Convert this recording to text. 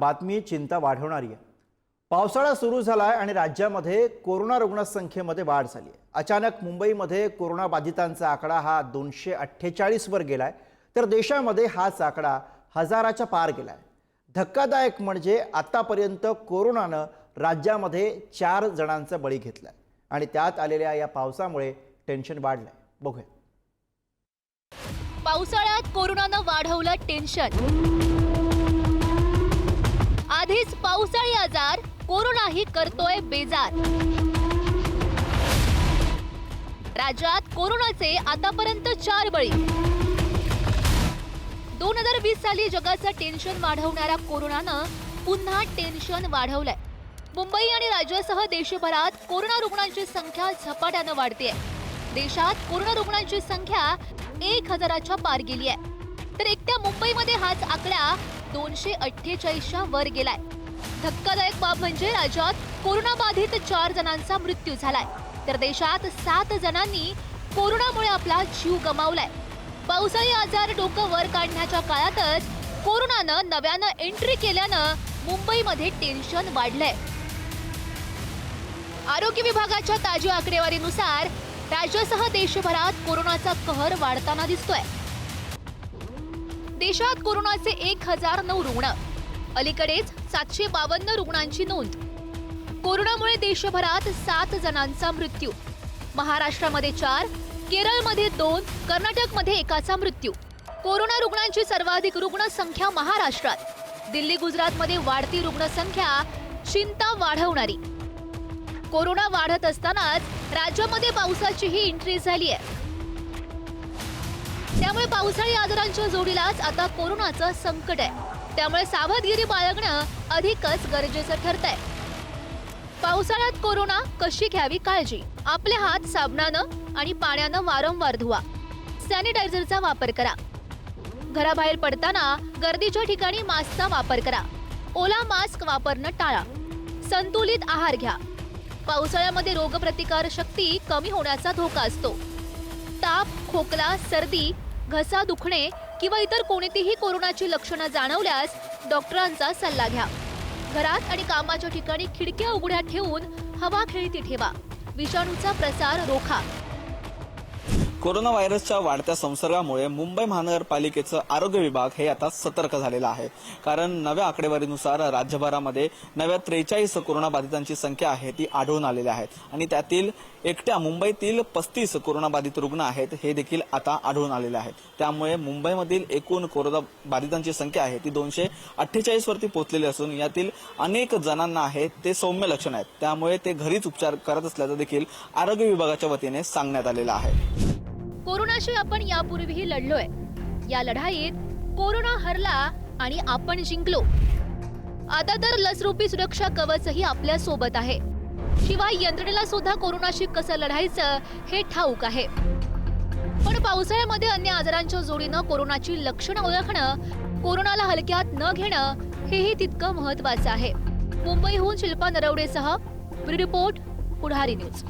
बातमी चिंता वाढवणारी आहे. पावसाळा सुरू झाला आहे आणि राज्यामध्ये कोरोना रुग्णसंख्येमध्ये वाढ झाली आहे. अचानक मुंबईमध्ये कोरोना बाधितांचा आकडा हा दोनशे अठ्ठेचाळीसवर गेला आहे तर देशामध्ये हाच आकडा हजाराच्या पार गेला आहे धक्कादायक म्हणजे आतापर्यंत कोरोनानं राज्यामध्ये चार जणांचा बळी घेतला आहे आणि त्यात आलेल्या या पावसामुळे टेन्शन वाढलं आहे बघूया. पावसाळ्यात कोरोनानं वाढवलं टेन्शन. आधीच पावसाळी आजार कोरोनाही करतोय बेजार. राज्यात कोरोनाचे आतापर्यंत चार बळी. दोन हजार वीस साली जगाचं टेन्शन वाढवणाऱ्या कोरोनानं पुन्हा टेन्शन वाढवलंय. मुंबई आणि राज्यासह देशभरात कोरोना रुग्णांची संख्या झपाट्यानं वाढते देशात कोरोना रुग्णांची संख्या एक हजाराच्या पार गेली आहे तर एकट्या मुंबईमध्ये हाच आकडा दोनशे अठ्ठेचाळीसच्या वर गेलाय. धक्कादायक बाब म्हणजे राज्यात कोरोनाबाधित चार जणांचा मृत्यू झालाय. तर देशात सात जणांनी कोरोनामुळे आपला जीव गमावलाय. पावसाळी आजार डोकं वर काढण्याच्या काळातच कोरोनानं नव्यानं एंट्री केल्यानं मुंबईमध्ये टेन्शन वाढलंय. आरोग्य विभागाच्या ताज्या आकडेवारीनुसार राज्यासह देशभरात कोरोनाचा कहर वाढताना दिसतोय. देशात कोरोनाचे एक हजार नऊ रुग्ण. अलीकडेच सातशे बावन्न रुग्णांची नोंद. कोरोनामुळे देशभरात सात जणांचा मृत्यू. महाराष्ट्रामध्ये चार केरळमध्ये दोन कर्नाटकमध्ये एकाचा मृत्यू. कोरोना रुग्णांची सर्वाधिक रुग्णसंख्या महाराष्ट्रात. दिल्ली गुजरातमध्ये वाढती रुग्णसंख्या चिंता वाढवणारी. कोरोना वाढत असतानाच राज्यामध्ये पावसाचीही एंट्री झाली आहे त्यामुळे पावसाळी आजारांच्या जोडीलाच आता कोरोनाचं संकट आहे. त्यामुळे सावधगिरी बाळगणं अधिकच गरजेचं ठरतंय. पावसाळ्यात कोरोना कशी घ्यावी काळजी? आपले हात साबणानं आणि पाण्यानं वारंवार धुवा. सॅनिटायझरचा वापर करा. घराबाहेर पडताना गर्दीच्या ठिकाणी मास्कचा वापर करा. ओला मास्क वापरणं टाळा. संतुलित आहार घ्या. पावसाळ्यामध्ये रोगप्रतिकार शक्ती कमी होण्याचा धोका असतो. ताप खोकला सर्दी घसा दुखणे किंवा इतर कोणतीही कोरोनाची लक्षणं जाणवल्यास डॉक्टरांचा सल्ला घ्या. घरात आणि कामाच्या ठिकाणी खिडक्या उघड्या ठेवून हवा खेळती ठेवा. विषाणूचा प्रसार रोखा. कोरोना व्हायरसच्या वाढत्या संसर्गामुळे मुंबई महानगरपालिकेचं आरोग्य विभाग हे आता सतर्क झालेलं आहे. कारण नव्या आकडेवारीनुसार राज्यभरामध्ये नव्या त्रेचाळीस कोरोनाबाधितांची संख्या आहे ती आढळून आलेल्या आहेत आणि त्यातील एकट्या मुंबईतील पस्तीस कोरोनाबाधित रुग्ण आहेत हे देखील आता आढळून आलेले आहेत. त्यामुळे मुंबईमधील एकूण कोरोना बाधितांची संख्या आहे ती दोनशे अठ्ठेचाळीस वरती पोहोचलेली असून यातील अनेक जणांना आहे ते सौम्य लक्षण आहेत. त्यामुळे ते घरीच उपचार करत असल्याचं देखील आरोग्य विभागाच्या वतीने सांगण्यात आलेलं आहे. कोरोनाशी आपण यापूर्वीही लढलोय. या लढाईत कोरोना हरला आणि आपण जिंकलो. आता तर लसरूपी सुरक्षा कवचही आपल्यासोबत आहे. शिवाय यंत्रणेला सुद्धा कोरोनाशी कसं लढायचं हे ठाऊक आहे. पण पावसाळ्यामध्ये अन्य आजारांच्या जोडीनं कोरोनाची लक्षणं ओळखणं कोरोनाला हलक्यात न घेणं हेही तितकं महत्वाचं आहे. मुंबईहून शिल्पा नरवडेसह रिपोर्ट पुढारी न्यूज.